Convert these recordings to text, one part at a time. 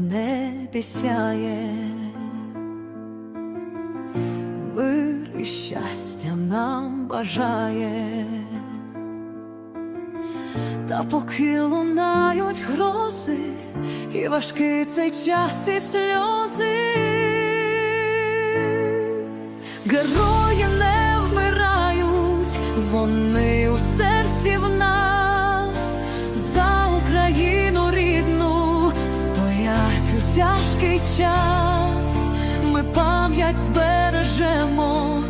небі сяє, мир і щастя нам бажає, та поки лунають грози, і важкий цей час і сльози, герої не вмирають, вони у серці в час. Ми пам'ять збережемо,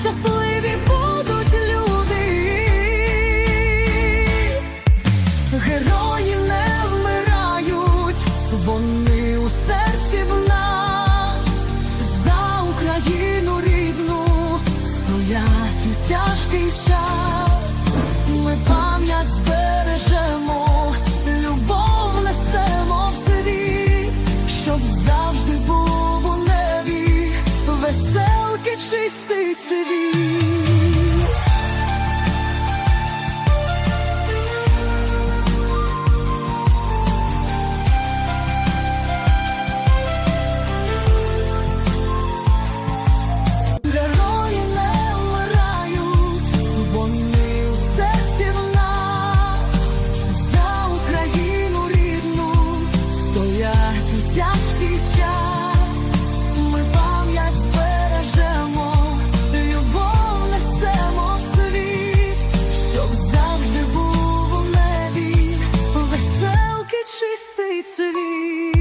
щасливі будуть люди, герої не вмирають, вони у серці в нас за Україну рідну стоять у тяжкий час. Ми пам'ять збережемо, любов несемо в світ, щоб завжди був веселки чистий цвіт. stay safe.